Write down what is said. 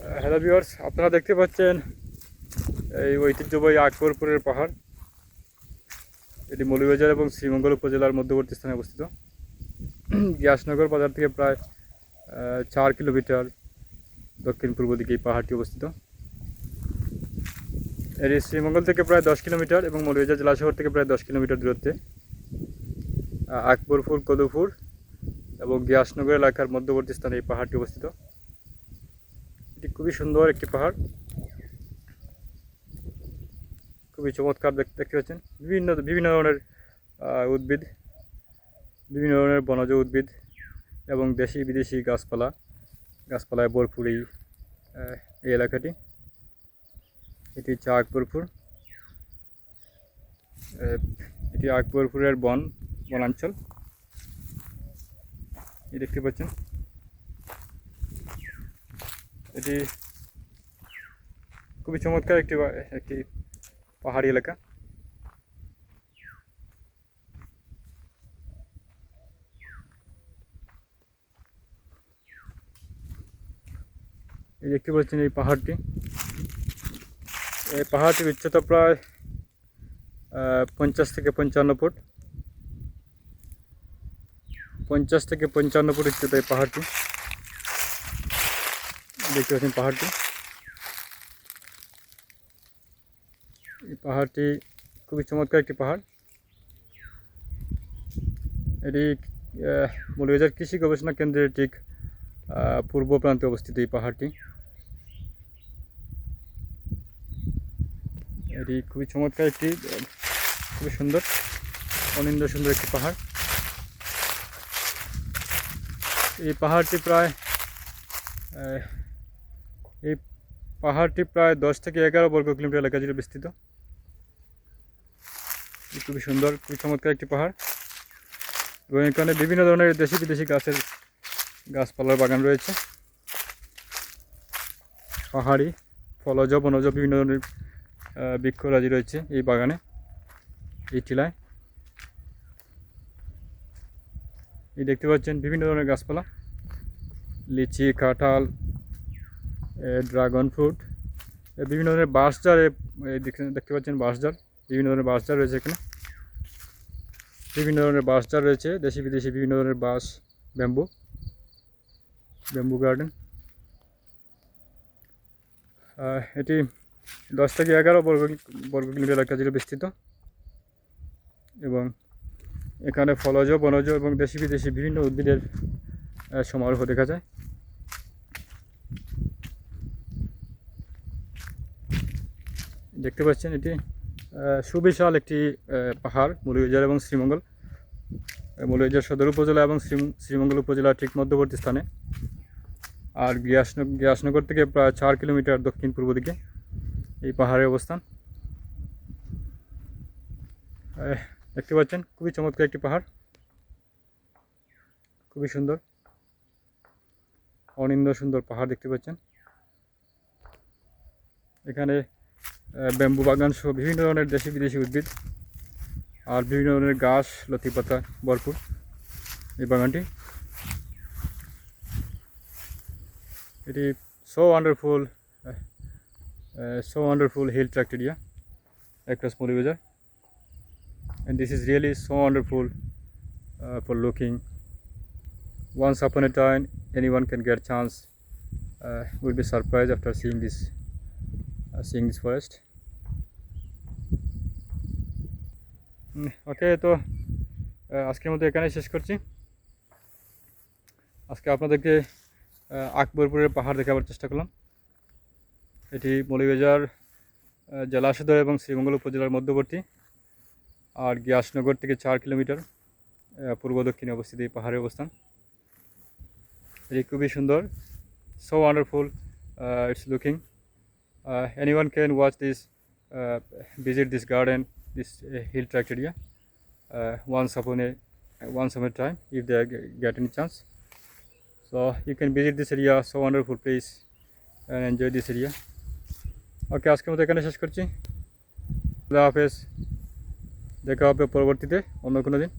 Hello viewers আপনারা দেখতে পাচ্ছেন এই ঐতিহ্যবাহী আকবরপুরের পাহাড়। এটি মৌলভীবাজার এবং শ্রীমঙ্গল উপজেলার মধ্যবর্তী স্থানে অবস্থিত। গ্যাসনগর বাজার থেকে প্রায় চার কিলোমিটার দক্ষিণ পূর্ব দিকে এই পাহাড়টি অবস্থিত। এটি শ্রীমঙ্গল থেকে প্রায় দশ কিলোমিটার এবং মৌলভীবাজার জেলা শহর থেকে প্রায় দশ কিলোমিটার দূরত্বে। আকবরপুর, কদুপুর এবং গ্যাসনগর এলাকার মধ্যবর্তী স্থানে এই পাহাড়টি অবস্থিত। এটি খুবই সুন্দর একটি পাহাড়। খুবই চমৎকার দেখ- দেখতে পাচ্ছেন। বিভিন্ন বিভিন্ন ধরনের উদ্ভিদ, বিভিন্ন ধরনের বনজ উদ্ভিদ এবং দেশি, বিদেশি গাছপালা, গাছপালায় ভরপুর এই এই এলাকাটি। এটি হচ্ছে আকবরপুর এটি আকবরপুরের বন, বনাঞ্চল। এই দেখতে পাচ্ছেন। এটি খুবই চমৎকার একটি বা- একটি পাহাড়ি এলাকা এই দেখতে পাচ্ছেন এই পাহাড়টি এই পাহাড়টির উচ্চতা প্রায় আহ, পঞ্চাশ থেকে পঞ্চান্ন ফুট পঞ্চাশ থেকে পঞ্চান্ন ফুট উচ্চতা এই পাহাড়টি দেখতে পাচ্ছেন পাহাড়টি। এই পাহাড়টি খুবই চমৎকার একটি পাহাড়। এটি আহ, মৌলভীবাজার কৃষি গবেষণা কেন্দ্রের ঠিক পূর্ব প্রান্তে অবস্থিত এই পাহাড়টি। এটি খুবই চমৎকার একটি খুবই সুন্দর অনিন্দ সুন্দর একটি পাহাড়। এই পাহাড়টি প্রায় এই পাহাড়টি প্রায় দশ থেকে এগারো বর্গ কিলোমিটার এলাকা জুড়ে বিস্তৃত। খুবই সুন্দর, খুবই চমৎকার একটি পাহাড়। এবং এখানে বিভিন্ন ধরনের দেশি বিদেশি গাছের গাছপালার বাগান রয়েছে। পাহাড়ি ফলজ, বনজ বিভিন্ন ধরনের বৃক্ষরাজি রয়েছে এই বাগানে, এই টিলায়। এই দেখতে পাচ্ছেন বিভিন্ন ধরনের গাছপালা। লিচি, কাঁঠাল ড্রাগন ফ্রুট বিভিন্ন ধরনের এই দেখতে- পাচ্ছেন বাঁশঝাড় বিভিন্ন ধরনের বাঁশঝাড় রয়েছে এখানে। বিভিন্ন ধরনের বাঁশঝাড় রয়েছে, দেশি বিদেশি বিভিন্ন ধরনের বাঁশ, ব্যাম্বু ব্যাম্বু গার্ডেন। এটি দশ থেকে এগারো বর্গ বর্গ কিলোমিটার এলাকা জুড়ে বিস্তৃত। এবং এখানে ফলজ, বনজ এবং দেশি বিদেশি বিভিন্ন উদ্ভিদের সমারোহ দেখা যায়। দেখতে পাচ্ছেন এটি সুবিশাল একটি পাহাড়, মৌলভীবাজার এবং শ্রীমঙ্গল। মৌলভীবাজার সদর উপজেলা এবং শ্রী- শ্রীমঙ্গল উপজেলার ঠিক মধ্যবর্তী স্থানে। আর গিয়াসনগর গিয়াসনগর থেকে প্রায় চার কিলোমিটার দক্ষিণ পূর্ব দিকে এই পাহাড়ের অবস্থান। দেখতে পাচ্ছেন, খুবই চমৎকার একটি পাহাড়। খুবই সুন্দর। অনিন্দ সুন্দর পাহাড় দেখতে পাচ্ছেন। এখানে ব্যাম্বু বাগান সহ বিভিন্ন ধরনের দেশি বিদেশি উদ্ভিদ আর বিভিন্ন ধরনের গাছ লতিপাতা ভরপুর এই বাগানটি এটি so wonderful so wonderful hill tract area across Molibajar and this is really so wonderful uh, for looking once upon a time anyone can get chance uh, will be surprised after seeing this this forest okay তো আজকের মতো এখানে শেষ করছি। আজকে আপনাদেরকে আকবরপুরের পাহাড় দেখাবার চেষ্টা করলাম। এটি মৌলভীবাজার আহ, জেলা এবং শ্রীমঙ্গল উপজেলার মধ্যবর্তী আর গিয়াসনগর থেকে চার কিলোমিটার পূর্ব দক্ষিণে অবস্থিত এই পাহাড়ের অবস্থান। এটি খুবই সুন্দর so wonderful it's looking any one can watch this visit this garden this hill tract area once upon a once upon a time if they get any chance so you can visit this area so wonderful place and enjoy this area okay আজকের মতো এখানে শেষ করছি আল্লাহ হাফেজ দেখা হবে পরবর্তীতে অন্য কোনো দিন